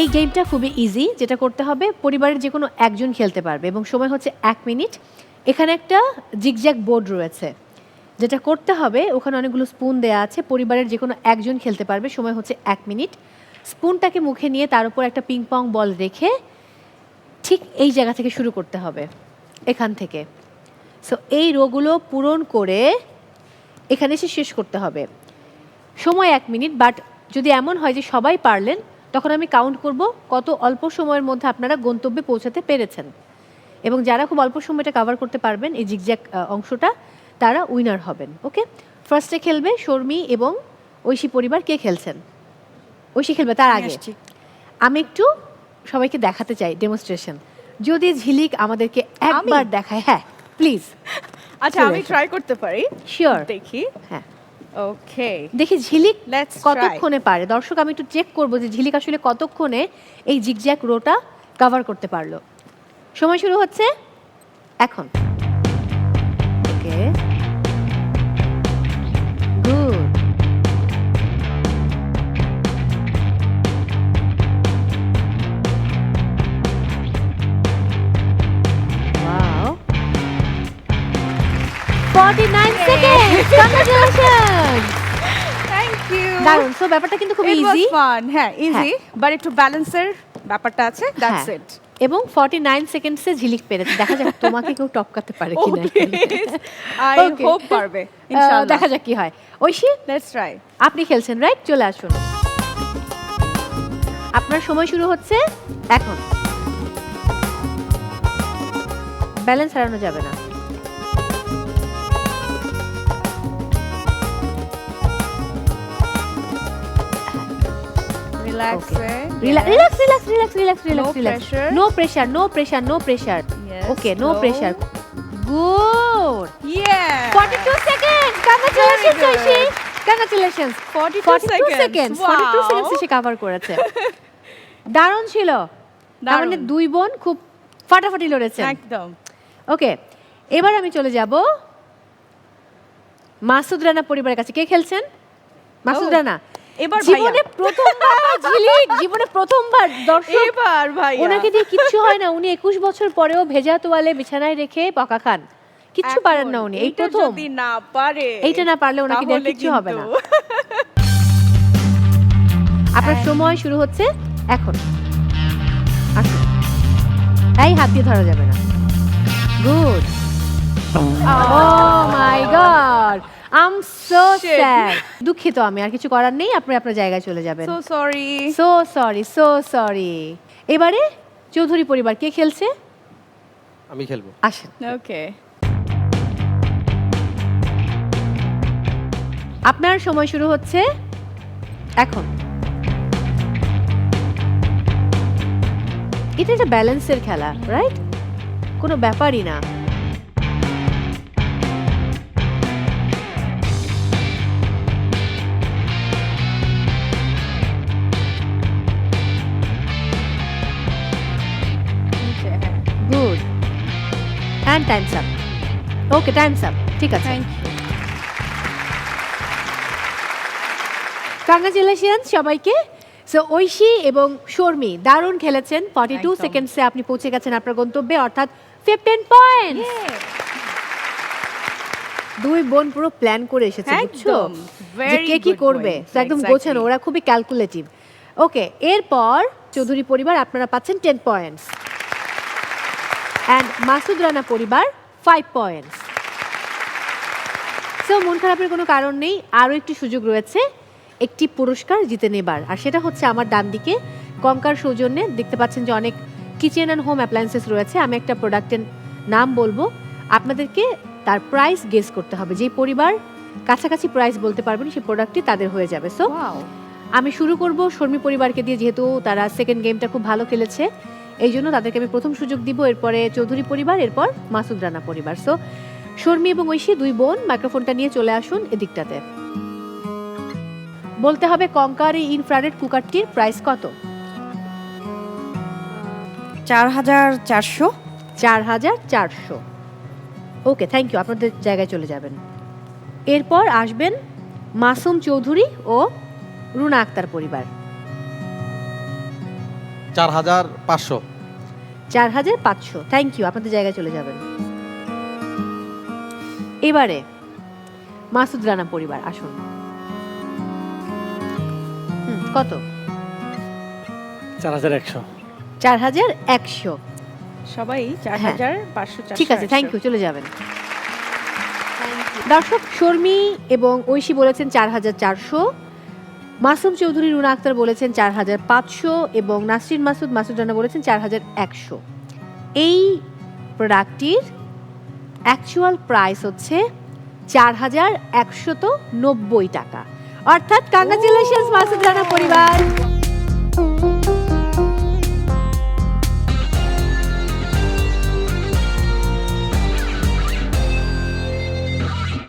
এই গেমটা খুবই ইজি যেটা করতে হবে পরিবারের যে কোনো একজন খেলতে পারবে এবং সময় হচ্ছে এক মিনিট। এখানে একটা জিগজ্যাগ বোর্ড রয়েছে, যেটা করতে হবে, ওখানে অনেকগুলো স্পুন দেওয়া আছে, পরিবারের যে কোনো একজন খেলতে পারবে, সময় হচ্ছে এক মিনিট। স্পুনটাকে মুখে নিয়ে তার উপর একটা পিং পং বল রেখে ঠিক এই জায়গা থেকে শুরু করতে হবে, এখান থেকে। সো এই রোগুলো পূরণ করে এখানে এসে শেষ করতে হবে। সময় এক মিনিট বাট যদি এমন হয় যে সবাই পারলেন তখন আমি কাউন্ট করব কত অল্প সময়ের মধ্যে আপনারা গন্তব্যে পৌঁছাতে পেরেছেন। এবং যারা খুব অল্প সময়টা কভার করতে পারবেন এই জিগজ্যাক অংশটা তারা উইনার হবেন ওকে ফার্স্টে খেলবে শর্মী এবং ঐশী পরিবার কে খেলছেন? ঐশী খেলবে তার আগে। আমি একটু সবাইকে দেখাতে চাই ডেমনস্ট্রেশন যদি ঝিলিক আমাদেরকে একবার দেখায় হ্যাঁ প্লিজ আচ্ছা আমি ট্রাই করতে পারি। শিওর দেখি। হ্যাঁ। ওকে দেখি ঝিলিক কতক্ষণে পারে? দর্শক আমি একটু চেক করব যে ঝিলিক আসলে কতক্ষণে এই জিগজ্যাক রোটা কভার করতে পারল। সময় শুরু হচ্ছে এখন। Okay 49 second congratulations thank you দারুণ। সো ব্যাপারটা কিন্তু খুব ইজি fun, হ্যাঁ ইজি বাট একটু ব্যালেন্সের ব্যাপারটা আছে। দ্যাটস হ্যাঁ। ইট এবং 49 সেকেন্ডসে ঝিলিক পেরেছে। দেখা যাক তোমাকে কেউ টপকাতে পারে কিনা। আই. হোপ পারবে। ইনশাআল্লাহ। দেখা যাক কি হয়। ঐশী লেটস ট্রাই আপনি খেলছেন রাইট চলে আসুন। আপনার সময় শুরু হচ্ছে এখন। ব্যালেন্স হারানো যাবে না। Relax relax relax relax relax relax relax No relax pressure. No pressure no pressure no pressure Yes, no slow. Pressure good Yeah. 42 seconds. Congratulations Very good. Oishi congratulations. 42 42 seconds. 42 Wow. সে cover করেছে। দারুণ ছিল। তার মানে দারুণ। দুই বোন খুব ফাটাফাটি লড়েছে একদম। ওকে এবার আমি চলে যাব মাসুদ রানা পরিবারের কাছে। কে খেলছেন? মাসুদ Oh, রানা। এবার জীবনে প্রথমবার ঝিলিক জীবনে প্রথমবার দর্শক। এবার ভাই ওনাকে দিয়ে কিচ্ছু হয় না উনি একুশ বছর পরেও ভেজা তোয়ালে বিছানায় রেখে পকা খান। কিচ্ছু পারেন না উনি এই প্রথম। যদি না পারে এইটা না পারলে ওনাকে দিয়ে কিচ্ছু হবে না। আপনার সময় শুরু হচ্ছে এখন। আসুন। এই হাত দিয়ে ধরা যাবে না। Good. Oh my god um so Shit. Sad দুঃখিত আমি আর কিছু করার নেই আপনি আপনার জায়গায় চলে যাবেন। So sorry so sorry so sorry এবারে চৌধুরী পরিবার কে খেলছে? আমি খেলব। আসেন। ওকে আপনার সময় শুরু হচ্ছে এখন। এটা একটা ব্যালেন্সের খেলা রাইট কোনো ব্যাপারই না। And times up okay times up ঠিক আছে। কংগ্রাচুলেশন সবাইকে। সো ঐশী এবং শর্মী দারুণ খেলেছেন। Forty two. সেকেন্ডসে আপনি পৌঁছে গেছেন আপনার গন্তব্যে অর্থাৎ ফিফটিন পয়েন্ট দুই বোন পুরো প্ল্যান করে এসেছে বুঝছ? যে কে কি করবে? একদম. গোছানো ওরা খুবই ক্যালকুলেটিভ ওকে এরপর চৌধুরী পরিবার আপনারা পাচ্ছেন ten points and Masud Rana পরিবার ফাইভ পয়েন্টস সো মন খারাপের কোনো কারণ নেই আরও একটি সুযোগ রয়েছে একটি পুরস্কার জিতে নেবার। আর সেটা হচ্ছে আমার ডান দিকে কঙ্কার সৌজন্যে দেখতে পাচ্ছেন যে অনেক কিচেন অ্যান্ড হোম অ্যাপ্লায়েন্সেস রয়েছে। আমি একটা প্রোডাক্টের নাম বলব। আপনাদেরকে তার প্রাইস গেস করতে হবে। যেই পরিবার কাছাকাছি প্রাইস বলতে পারবেন সেই প্রোডাক্টটি তাদের হয়ে যাবে। সো আমি শুরু করব শর্মী পরিবারকে দিয়ে যেহেতু তারা সেকেন্ড গেমটা খুব ভালো খেলেছে। এই জন্য তাদেরকে আমি প্রথম সুযোগ দিব এরপরে চৌধুরী পরিবার এরপর মাসুদ রানা পরিবার। সো শর্মী এবং ঐশী দুই বোন মাইক্রোফোনটা নিয়ে চলে আসুন এদিকটাতে। বলতে হবে কঙ্কার এই ইনফ্রারেড কুকারটির প্রাইস কত? চার হাজার চারশো। চার হাজার চারশো। ওকে থ্যাংক ইউ আপনাদের জায়গায় চলে যাবেন। এরপর আসবেন মাসুম চৌধুরী ও রুনা আক্তার পরিবার। চার হাজার পাঁচশো। চার হাজার পাঁচশো। থ্যাংক ইউ আপনাদের জায়গায় চলে যাবেন। এবারে মাসুদ রানা পরিবার আসুন। কত? চার হাজার একশো। চার হাজার একশো। সবাই চার হ্যাঁ। হাজার পাঁচশো ঠিক আছে থ্যাংক ইউ চলে যাবেন। দর্শক শর্মী এবং ঐশী বলেছেন চার হাজার চারশো। মাসুম চৌধুরী, রুনা আক্তার বলেছেন চার হাজার পাঁচশো এবং নাসরিন মাসুদ রানা বলেছেন চার হাজার একশো। এই প্রোডাক্টটির অ্যাকচুয়াল প্রাইস হচ্ছে চার হাজার একশত নব্বই টাকা। অর্থাৎ কংগ্রাচুলেশনস মাসুদ পরিবার।